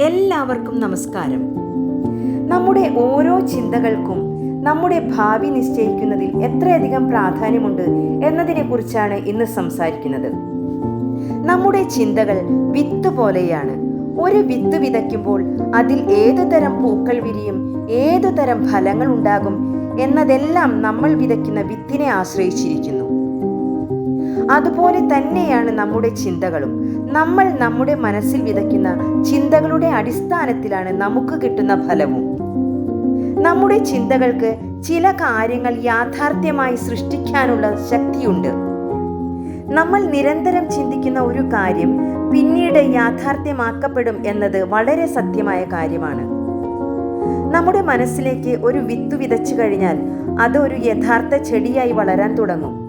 എല്ലാവർക്കും നമസ്കാരം. നമ്മുടെ ഓരോ ചിന്തകൾക്കും നമ്മുടെ ഭാവി നിശ്ചയിക്കുന്നതിൽ എത്രയധികം പ്രാധാന്യമുണ്ട് എന്നതിനെക്കുറിച്ചാണ് ഇന്ന് സംസാരിക്കുന്നത്. നമ്മുടെ ചിന്തകൾ വിത്ത് പോലെയാണ്. ഒരു വിത്ത് വിതയ്ക്കുമ്പോൾ അതിൽ ഏതു തരം പൂക്കൾ വിരിയും ഏതു തരം ഫലങ്ങൾ ഉണ്ടാകും എന്നതെല്ലാം നമ്മൾ വിതയ്ക്കുന്ന വിത്തിനെ ആശ്രയിച്ചിരിക്കുന്നു. അതുപോലെ തന്നെയാണ് നമ്മുടെ ചിന്തകളും. നമ്മൾ നമ്മുടെ മനസ്സിൽ വിതയ്ക്കുന്ന ചിന്തകളുടെ അടിസ്ഥാനത്തിലാണ് നമുക്ക് കിട്ടുന്ന ഫലവും. നമ്മുടെ ചിന്തകൾക്ക് ചില കാര്യങ്ങൾ യാഥാർത്ഥ്യമായി സൃഷ്ടിക്കാനുള്ള ശക്തിയുണ്ട്. നമ്മൾ നിരന്തരം ചിന്തിക്കുന്ന ഒരു കാര്യം പിന്നീട് യാഥാർത്ഥ്യമാക്കപ്പെടും എന്നത് വളരെ സത്യമായ കാര്യമാണ്. നമ്മുടെ മനസ്സിലേക്ക് ഒരു വിത്ത് വിതച്ചു കഴിഞ്ഞാൽ അത് ഒരു യഥാർത്ഥ ചെടിയായി വളരാൻ തുടങ്ങും.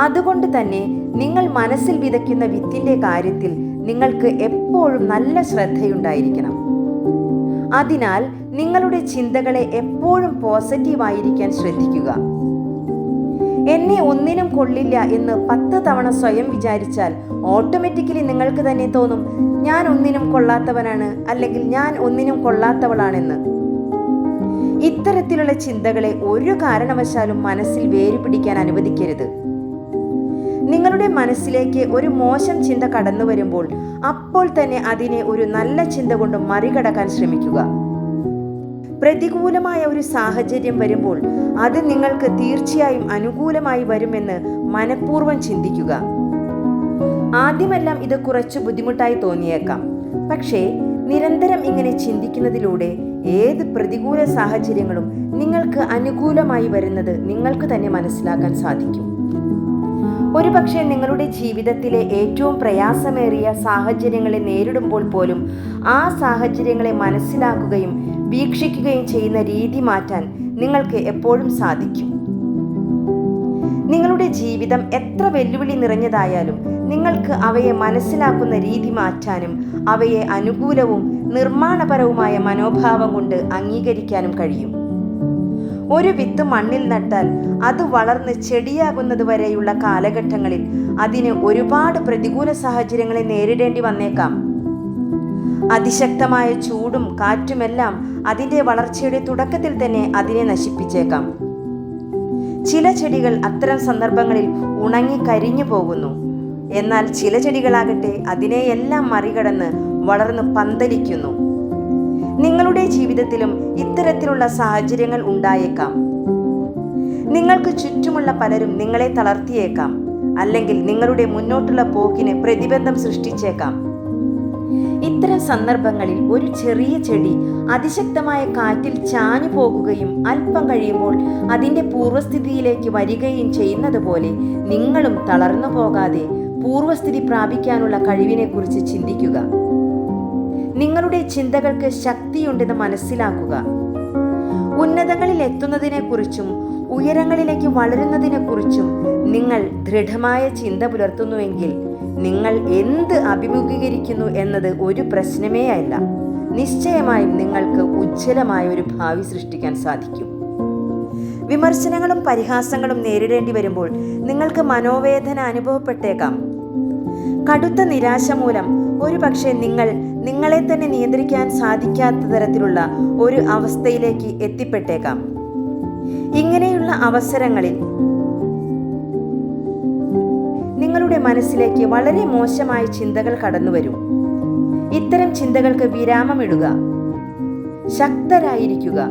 അതുകൊണ്ട് തന്നെ നിങ്ങൾ മനസ്സിൽ വിതയ്ക്കുന്ന വിത്തിന്റെ കാര്യത്തിൽ നിങ്ങൾക്ക് എപ്പോഴും നല്ല ശ്രദ്ധയുണ്ടായിരിക്കണം. അതിനാൽ നിങ്ങളുടെ ചിന്തകളെ എപ്പോഴും പോസിറ്റീവായിരിക്കാൻ ശ്രദ്ധിക്കുക. എന്നെ ഒന്നിനും കൊള്ളില്ല എന്ന് പത്ത് തവണ സ്വയം വിചാരിച്ചാൽ ഓട്ടോമാറ്റിക്കലി നിങ്ങൾക്ക് തന്നെ തോന്നും ഞാൻ ഒന്നിനും കൊള്ളാത്തവനാണ് അല്ലെങ്കിൽ ഞാൻ ഒന്നിനും കൊള്ളാത്തവളാണെന്ന് ഇത്തരത്തിലുള്ള ചിന്തകളെ ഒരു കാരണവശാലും മനസ്സിൽ വേരുപിടിക്കാൻ അനുവദിക്കരുത്. നിങ്ങളുടെ മനസ്സിലേക്ക് ഒരു മോശം ചിന്ത കടന്നു വരുമ്പോൾ അപ്പോൾ തന്നെ അതിനെ ഒരു നല്ല ചിന്ത കൊണ്ട് മറികടക്കാൻ ശ്രമിക്കുക. പ്രതികൂലമായ ഒരു സാഹചര്യം വരുമ്പോൾ അത് നിങ്ങൾക്ക് തീർച്ചയായും അനുകൂലമായി വരുമെന്ന് മനഃപൂർവം ചിന്തിക്കുക. ആദ്യമെല്ലാം ഇത് കുറച്ച് ബുദ്ധിമുട്ടായി തോന്നിയേക്കാം. പക്ഷേ നിരന്തരം ഇങ്ങനെ ചിന്തിക്കുന്നതിലൂടെ ഏത് പ്രതികൂല സാഹചര്യങ്ങളും നിങ്ങൾക്ക് അനുകൂലമായി വരുന്നത് നിങ്ങൾക്ക് തന്നെ മനസ്സിലാക്കാൻ സാധിക്കും. ഒരുപക്ഷെ നിങ്ങളുടെ ജീവിതത്തിലെ ഏറ്റവും പ്രയാസമേറിയ സാഹചര്യങ്ങളെ നേരിടുമ്പോൾ പോലും ആ സാഹചര്യങ്ങളെ മനസ്സിലാക്കുകയും വീക്ഷിക്കുകയും ചെയ്യുന്ന രീതി മാറ്റാൻ നിങ്ങൾക്ക് എപ്പോഴും സാധിക്കും. നിങ്ങളുടെ ജീവിതം എത്ര വെല്ലുവിളി നിറഞ്ഞതായാലും നിങ്ങൾക്ക് അവയെ മനസ്സിലാക്കുന്ന രീതി മാറ്റാനും അവയെ അനുകൂലവും നിർമ്മാണപരവുമായ മനോഭാവം കൊണ്ട് അംഗീകരിക്കാനും കഴിയും. ഒരു വിത്ത് മണ്ണിൽ നട്ടാൽ അത് വളർന്ന് ചെടിയാകുന്നത് വരെയുള്ള കാലഘട്ടങ്ങളിൽ അതിന് ഒരുപാട് പ്രതികൂല സാഹചര്യങ്ങളെ നേരിടേണ്ടി വന്നേക്കാം. അതിശക്തമായ ചൂടും കാറ്റുമെല്ലാം അതിന്റെ വളർച്ചയുടെ തുടക്കത്തിൽ തന്നെ അതിനെ നശിപ്പിച്ചേക്കാം. ചില ചെടികൾ അത്തരം സന്ദർഭങ്ങളിൽ ഉണങ്ങി കരിഞ്ഞു പോകുന്നു. എന്നാൽ ചില ചെടികളാകട്ടെ അതിനെയെല്ലാം മറികടന്ന് വളർന്ന് പന്തലിക്കുന്നു. നിങ്ങളുടെ ജീവിതത്തിലും ഇത്തരത്തിലുള്ള സാഹചര്യങ്ങൾ ഉണ്ടായേക്കാം. നിങ്ങൾക്ക് ചുറ്റുമുള്ള പലരും നിങ്ങളെ തളർത്തിയേക്കാം. അല്ലെങ്കിൽ നിങ്ങളുടെ മുന്നോട്ടുള്ള പോക്കിന് പ്രതിബന്ധം സൃഷ്ടിച്ചേക്കാം. ഇത്തരം സന്ദർഭങ്ങളിൽ ഒരു ചെറിയ ചെടി അതിശക്തമായ കാറ്റിൽ ചാഞ്ഞു പോകുകയും അല്പം കഴിയുമ്പോൾ അതിന്റെ പൂർവസ്ഥിതിയിലേക്ക് വരികയും ചെയ്യുന്നത് പോലെ നിങ്ങളും തളർന്നു പോകാതെ പൂർവസ്ഥിതി പ്രാപിക്കാനുള്ള കഴിവിനെക്കുറിച്ച് ചിന്തിക്കുക. നിങ്ങളുടെ ചിന്തകൾക്ക് ശക്തിയുണ്ടെന്ന് മനസ്സിലാക്കുക. ഉന്നതങ്ങളിൽ എത്തുന്നതിനെക്കുറിച്ചും ഉയരങ്ങളിലേക്ക് വളരുന്നതിനെക്കുറിച്ചും നിങ്ങൾ ദൃഢമായ ചിന്ത പുലർത്തുന്നുവെങ്കിൽ നിങ്ങൾ എന്ത് അഭിമുഖീകരിക്കുന്നു എന്നത് ഒരു പ്രശ്നമേ അല്ല. നിശ്ചയമായും നിങ്ങൾക്ക് ഉജ്ജ്വലമായ ഒരു ഭാവി സൃഷ്ടിക്കാൻ സാധിക്കും. വിമർശനങ്ങളും പരിഹാസങ്ങളും നേരിടേണ്ടി വരുമ്പോൾ നിങ്ങൾക്ക് മനോവേദന അനുഭവപ്പെട്ടേക്കാം. കടുത്ത നിരാശ മൂലം ഒരു പക്ഷേ നിങ്ങൾ നിങ്ങളെ തന്നെ നിയന്ത്രിക്കാൻ സാധിക്കാത്ത തരത്തിലുള്ള ഒരു അവസ്ഥയിലേക്ക് എത്തിപ്പെട്ടേക്കാം. ഇങ്ങനെയുള്ള അവസരങ്ങളിൽ നിങ്ങളുടെ മനസ്സിലേക്ക് വളരെ മോശമായ ചിന്തകൾ കടന്നുവരും. ഇത്തരം ചിന്തകൾക്ക് വിരാമമിടുക. ശക്തരായിരിക്കുക.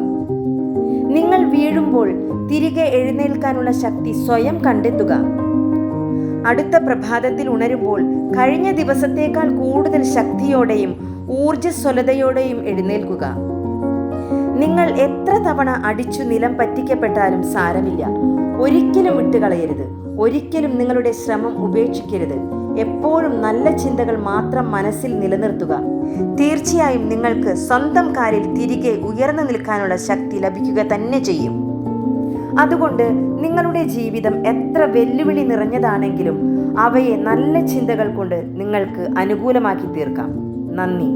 നിങ്ങൾ വീഴുമ്പോൾ തിരികെ എഴുന്നേൽക്കാനുള്ള ശക്തി സ്വയം കണ്ടെത്തുക. അടുത്ത പ്രഭാതത്തിൽ ഉണരുമ്പോൾ കഴിഞ്ഞ ദിവസത്തേക്കാൾ കൂടുതൽ ശക്തിയോടെയും ഊർജസ്വലതയോടെയും എഴുന്നേൽക്കുക. നിങ്ങൾ എത്ര തവണ അടിച്ചു നിലം പറ്റിക്കപ്പെട്ടാലും സാരമില്ല. ഒരിക്കലും വിട്ടുകളയരുത്. ഒരിക്കലും നിങ്ങളുടെ ശ്രമം ഉപേക്ഷിക്കരുത്. എപ്പോഴും നല്ല ചിന്തകൾ മാത്രം മനസ്സിൽ നിലനിർത്തുക. തീർച്ചയായും നിങ്ങൾക്ക് സ്വന്തം കാലിൽ തിരികെ ഉയർന്നു നിൽക്കാനുള്ള ശക്തി ലഭിക്കുക തന്നെ ചെയ്യും. അതുകൊണ്ട് നിങ്ങളുടെ ജീവിതം എത്ര വെല്ലുവിളി നിറഞ്ഞതാണെങ്കിലും അവയെ നല്ല ചിന്തകൾ കൊണ്ട് നിങ്ങൾക്ക് അനുകൂലമാക്കി തീർക്കാം. നന്ദി.